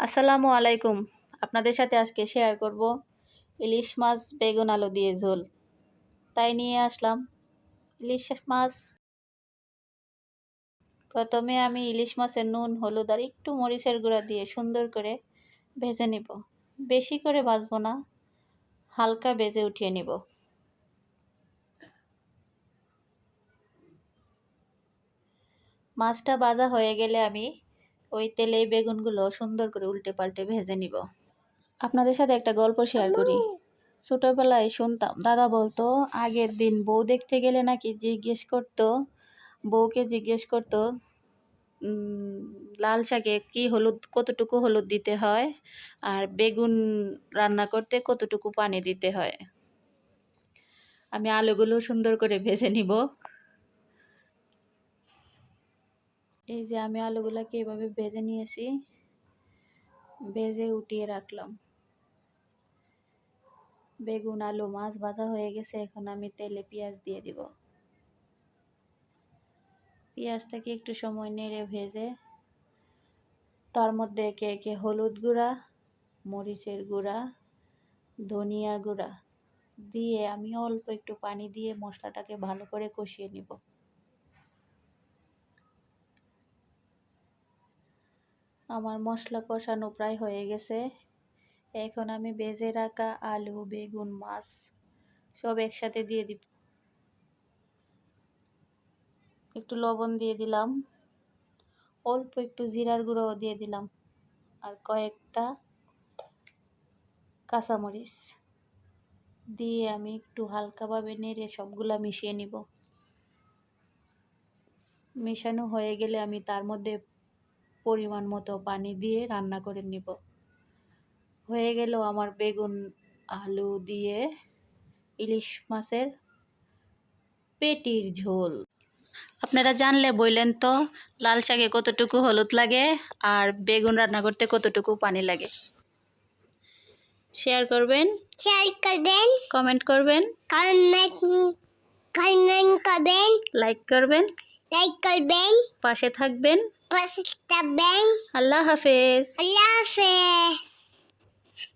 আসসালামু আলাইকুম। আপনাদের সাথে আজকে শেয়ার করব ইলিশ মাছ বেগুন আলু দিয়ে ঝোল। তাই নিয়ে আসলাম। ইলিশ মাছ, প্রথমে আমি ইলিশ মাছের নুন, হলুদ আর একটু মরিচের গুঁড়া দিয়ে সুন্দর করে ভেজে নিব। বেশি করে ভাজবো না, হালকা ভেজে উঠিয়ে নিব। মাছটা ভাজা হয়ে গেলে আমি ওই তেলে বেগুনগুলো সুন্দর করে উল্টে পাল্টে ভেজে নিব। আপনাদের সাথে একটা গল্প শেয়ার করি। ছোটোবেলায় শুনতাম দাদা বলতো আগের দিন বউ দেখতে গেলে নাকি জিজ্ঞেস করতো বউকে জিজ্ঞেস করতো লাল শাকে কি হলুদ কতটুকু হলুদ দিতে হয় আর বেগুন রান্না করতে কতটুকু পানি দিতে হয়? আমি আলুগুলো সুন্দর করে ভেজে নিব। এই যে আমি আলুগুলাকে এভাবে ভেজে নিয়েছি, ভেজে উঠিয়ে রাখলাম। বেগুন, আলু, মাছ ভাজা হয়ে গেছে, এখন আমি তেলে পেঁয়াজ দিয়ে দিব। পেঁয়াজটাকে একটু সময় নেড়ে ভেজে, তার মধ্যে একে একে হলুদ গুঁড়া, মরিচের গুঁড়া, ধনিয়ার গুঁড়া দিয়ে আমি অল্প একটু পানি দিয়ে মশলাটাকে ভালো করে কষিয়ে নিব। আমার মশলা কষানো প্রায় হয়ে গেছে। এখন আমি বেজে রাখা আলু, বেগুন, মাছ সব একসাথে দিয়ে দিব। একটু লবণ দিয়ে দিলাম। অল্প একটু জিরার গুঁড়ো দিয়ে দিলাম। আর কয়েকটা কাঁচামরিচ দিয়ে আমি একটু হালকাভাবে নেড়ে সবগুলা মিশিয়ে নিব। মেশানো হয়ে গেলে আমি তার মধ্যে পরিমাণ মতো পানি দিয়ে রান্না করে নিব। হয়ে গেল আমার বেগুন আলু দিয়ে ইলিশ মাছের পেটির ঝোল। আপনারা জানলে বললেন তো লাল শাকে কতটুকু হলুদ লাগে আর বেগুন রান্না করতে কতটুকু পানি লাগে। শেয়ার করবেন? শেয়ার করবেন। কমেন্ট করবেন? কমেন্ট কমেন্ট করবেন। লাইক করবেন? লাইক করবেন পাশে থাকবেন। পাশে থাকবেন আল্লাহ হাফেজ। আল্লাহ হাফেজ।